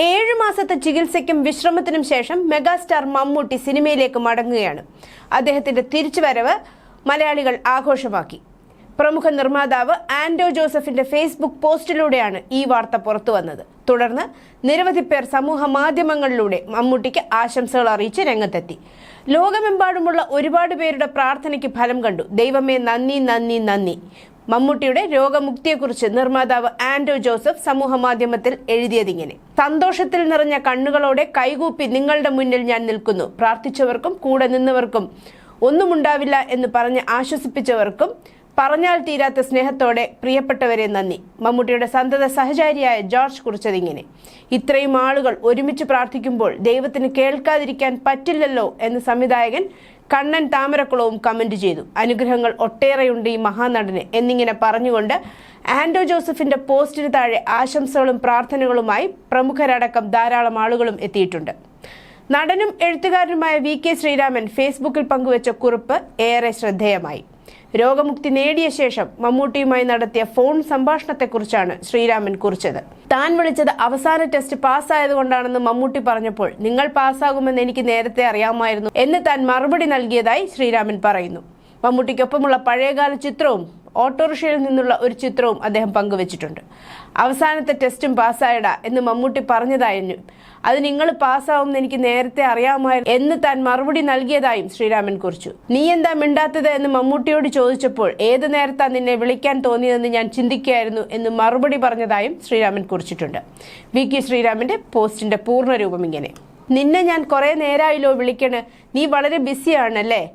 ഏഴു മാസത്തെ ചികിത്സയ്ക്കും വിശ്രമത്തിനും ശേഷം മെഗാസ്റ്റാർ മമ്മൂട്ടി സിനിമയിലേക്ക് മടങ്ങുകയാണ്. അദ്ദേഹത്തിന്റെ തിരിച്ചുവരവ് മലയാളികൾ ആഘോഷമാക്കി. പ്രമുഖ നിർമ്മാതാവ് ആൻഡോ ജോസഫിന്റെ ഫേസ്ബുക്ക് പോസ്റ്റിലൂടെയാണ് ഈ വാർത്ത പുറത്തുവന്നത് തുടർന്ന് നിരവധി പേർ സമൂഹ മാധ്യമങ്ങളിലൂടെ മമ്മൂട്ടിക്ക് ആശംസകൾ അറിയിച്ച് രംഗത്തെത്തി. ലോകമെമ്പാടുമുള്ള ഒരുപാട് പേരുടെ പ്രാർത്ഥനയ്ക്ക് ഫലം കണ്ടു. ദൈവമേ നന്ദി നന്ദി നന്ദി. മമ്മൂട്ടിയുടെ രോഗമുക്തിയെക്കുറിച്ച് നിർമ്മാതാവ് ആൻഡോ ജോസഫ് സമൂഹ മാധ്യമത്തിൽ എഴുതിയതിങ്ങനെ സന്തോഷത്തിൽ നിറഞ്ഞ കണ്ണുകളോടെ കൈകൂപ്പി നിങ്ങളുടെ മുന്നിൽ ഞാൻ നിൽക്കുന്നു. പ്രാർത്ഥിച്ചവർക്കും കൂടെ നിന്നവർക്കും ഒന്നുമുണ്ടാവില്ല എന്ന് പറഞ്ഞ് ആശ്വസിപ്പിച്ചവർക്കും പറഞ്ഞാൽ തീരാത്ത സ്നേഹത്തോടെ പ്രിയപ്പെട്ടവരെ നന്ദി. മമ്മൂട്ടിയുടെ സന്തത സഹചാരിയായ ജോർജ് കുറിച്ചതിങ്ങനെ. ഇത്രയും ആളുകൾ ഒരുമിച്ച് പ്രാർത്ഥിക്കുമ്പോൾ ദൈവത്തിന് കേൾക്കാതിരിക്കാൻ പറ്റില്ലല്ലോ എന്ന് സംവിധായകൻ കണ്ണൻ താമരക്കുളവും കമന്റ് ചെയ്തു. അനുഗ്രഹങ്ങൾ ഒട്ടേറെയുണ്ട് ഈ മഹാനടന് എന്നിങ്ങനെ പറഞ്ഞുകൊണ്ട് ആൻഡോ ജോസഫിന്റെ പോസ്റ്റിന് താഴെ ആശംസകളും പ്രാർത്ഥനകളുമായി പ്രമുഖരടക്കം ധാരാളം ആളുകളും എത്തിയിട്ടുണ്ട്. നടനും എഴുത്തുകാരനുമായ വി കെ ശ്രീരാമൻ ഫേസ്ബുക്കിൽ പങ്കുവച്ച കുറിപ്പ് ഏറെ ശ്രദ്ധേയമായി. രോഗമുക്തി നേടിയ ശേഷം മമ്മൂട്ടിയുമായി നടത്തിയ ഫോൺ സംഭാഷണത്തെക്കുറിച്ചാണ് ശ്രീരാമൻ കുറിച്ചത്. താൻ വിളിച്ചത് അവസാന ടെസ്റ്റ് പാസ്സായതുകൊണ്ടാണെന്ന് മമ്മൂട്ടി പറഞ്ഞപ്പോൾ നിങ്ങൾ പാസ്സാകുമെന്ന് എനിക്ക് നേരത്തെ അറിയാമായിരുന്നു എന്ന് താൻ മറുപടി നൽകിയതായി ശ്രീരാമൻ പറയുന്നു. മമ്മൂട്ടിക്കൊപ്പമുള്ള പഴയകാല ചിത്രവും ഓട്ടോറിക്ഷയിൽ നിന്നുള്ള ഒരു ചിത്രവും അദ്ദേഹം പങ്കുവച്ചിട്ടുണ്ട്. അവസാനത്തെ ടെസ്റ്റും പാസ്സായടാ എന്ന് മമ്മൂട്ടി പറഞ്ഞതായിരുന്നു. അത് നിങ്ങൾ പാസ്സാവുമെന്ന് എനിക്ക് നേരത്തെ അറിയാമായിരുന്നു എന്ന് താൻ മറുപടി നൽകിയതായും ശ്രീരാമൻ കുറിച്ചു. നീ എന്താ മിണ്ടാത്തത്? എന്ന് മമ്മൂട്ടിയോട് ചോദിച്ചപ്പോൾ ഏത് നേരത്താ നിന്നെ വിളിക്കാൻ തോന്നിയതെന്ന് ഞാൻ ചിന്തിക്കുകയായിരുന്നു എന്ന് മറുപടി പറഞ്ഞതായും ശ്രീരാമൻ കുറിച്ചിട്ടുണ്ട്. വി. കെ. ശ്രീരാമന്റെ പോസ്റ്റിന്റെ പൂർണരൂപം ഇങ്ങനെ. നിന്നെ ഞാൻ കുറെ നേരമായല്ലോ വിളിക്കണേ. നീ വളരെ ബിസിയാണല്ലേ?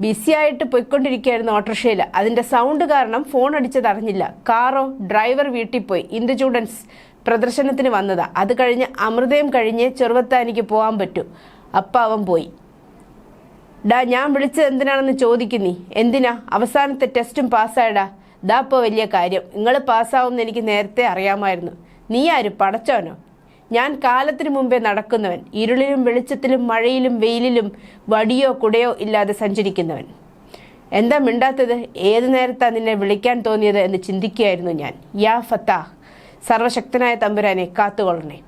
ബിസിയായിട്ട് പോയിക്കൊണ്ടിരിക്കുകയായിരുന്നു ഓട്ടോറിക്ഷയിൽ. അതിന്റെ സൗണ്ട് കാരണം ഫോൺ അടിച്ചത് അറിഞ്ഞില്ല. കാറോ ഡ്രൈവർ വീട്ടിൽ പോയി. ഇന്ദുചൂഡൻസ് പ്രദർശനത്തിന് വന്നതാ. അത് കഴിഞ്ഞ് അമൃതയും കഴിഞ്ഞ് ചെറുവത്താനിക്ക് പോകാൻ പറ്റൂ. അപ്പം അവൻ പോയി. ഡാ ഞാൻ വിളിച്ചത് എന്തിനാണെന്ന് ചോദിക്കുന്നീ എന്തിനാ? അവസാനത്തെ ടെസ്റ്റും പാസ്സായടാ. ഇതാ ഇപ്പോൾ വലിയ കാര്യം. നിങ്ങൾ പാസ്സാവുമെന്ന് എനിക്ക് നേരത്തെ അറിയാമായിരുന്നു. നീ ആര്? പടച്ചോനോ ഞാൻ കാലത്തിനു മുമ്പേ നടക്കുന്നവൻ ഇരുളിലും വെളിച്ചത്തിലും മഴയിലും വെയിലിലും വടിയോ കുടയോ ഇല്ലാതെ സഞ്ചരിക്കുന്നവൻ. എന്താ മിണ്ടാത്തത്? ഏത് നേരത്താ നിന്നെ വിളിക്കാൻ തോന്നിയത് എന്ന് ചിന്തിക്കുകയായിരുന്നു ഞാൻ. യാ ഫത്താ സർവശക്തനായ തമ്പുരാനെ കാത്തുകൊള്ളണേ.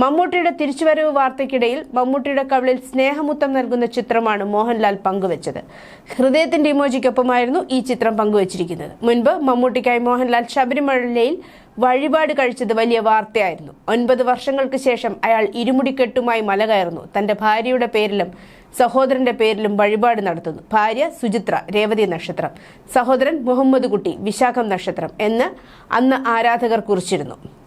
മമ്മൂട്ടിയുടെ തിരിച്ചുവരവ് വാർത്തയ്ക്കിടയിൽ മമ്മൂട്ടിയുടെ കവിളിൽ സ്നേഹമുത്തം നൽകുന്ന ചിത്രമാണ് മോഹൻലാൽ പങ്കുവച്ചത്. ഹൃദയത്തിന്റെ ഇമോജിക്കൊപ്പമായിരുന്നു ഈ ചിത്രം പങ്കുവച്ചിരിക്കുന്നത്. മുൻപ് മമ്മൂട്ടിക്കായി മോഹൻലാൽ ശബരിമലയിൽ വഴിപാട് കഴിച്ചത് വലിയ വാർത്തയായിരുന്നു. ഒൻപത് വർഷങ്ങൾക്ക് ശേഷം അയാൾ ഇരുമുടിക്കെട്ടുമായി മല കയറുന്നു. തന്റെ ഭാര്യയുടെ പേരിലും സഹോദരന്റെ പേരിലും വഴിപാട് നടത്തുന്നു. ഭാര്യ സുചിത്ര രേവതി നക്ഷത്രം. സഹോദരൻ മുഹമ്മദ് കുട്ടി വിശാഖം നക്ഷത്രം എന്ന് അന്ന് ആരാധകർ കുറിച്ചിരുന്നു.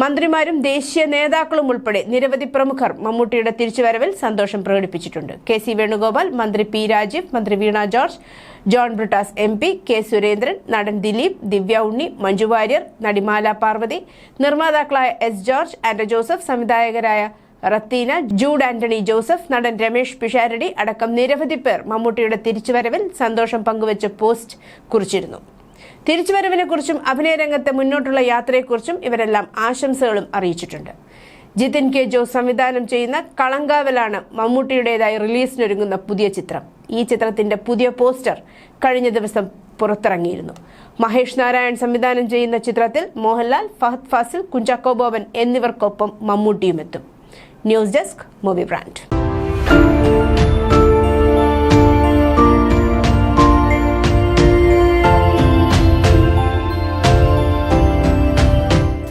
മന്ത്രിമാരും ദേശീയ നേതാക്കളും ഉൾപ്പെടെ നിരവധി പ്രമുഖർ മമ്മൂട്ടിയുടെ തിരിച്ചുവരവിൽ സന്തോഷം പ്രകടിപ്പിച്ചിട്ടുണ്ട്. കെ സി വേണുഗോപാൽ മന്ത്രി പി രാജീവ് മന്ത്രി Veena George John Brittas M P K Surendran നടൻ ദിലീപ് ദിവ്യ ഉണ്ണി മഞ്ജു വാര്യർ നടിമാല പാർവതി നിർമ്മാതാക്കളായ എസ് ജോർജ് ആൻഡോ ജോസഫ് സംവിധായകരായ റത്തീന ജൂഡ് ആന്റണി ജോസഫ് നടൻ രമേഷ് പിഷാരടി അടക്കം നിരവധി പേർ മമ്മൂട്ടിയുടെ തിരിച്ചുവരവിൽ സന്തോഷം പങ്കുവച്ച് പോസ്റ്റ് കുറിച്ചിരുന്നു. തിരിച്ചുവരവിനെക്കുറിച്ചും അഭിനയരംഗത്തെ മുന്നോട്ടുള്ള യാത്രയെക്കുറിച്ചും ഇവരെല്ലാം ആശംസകളും അറിയിച്ചിട്ടുണ്ട്. ജിതിൻ കെ ജോസ് സംവിധാനം ചെയ്യുന്ന കളങ്കാവലാണ് മമ്മൂട്ടിയുടേതായി റിലീസിനൊരുങ്ങുന്ന പുതിയ ചിത്രം. ഈ ചിത്രത്തിന്റെ പുതിയ പോസ്റ്റർ കഴിഞ്ഞ ദിവസം പുറത്തിറങ്ങിയിരുന്നു. മഹേഷ് നാരായൺ സംവിധാനം ചെയ്യുന്ന ചിത്രത്തിൽ മോഹൻലാൽ ഫഹദ് ഫാസിൽ കുഞ്ചാക്കോ ബോബൻ എന്നിവർക്കൊപ്പം മമ്മൂട്ടിയും എത്തും ന്യൂസ് ഡെസ്ക് മൂവി ബ്രാൻഡ്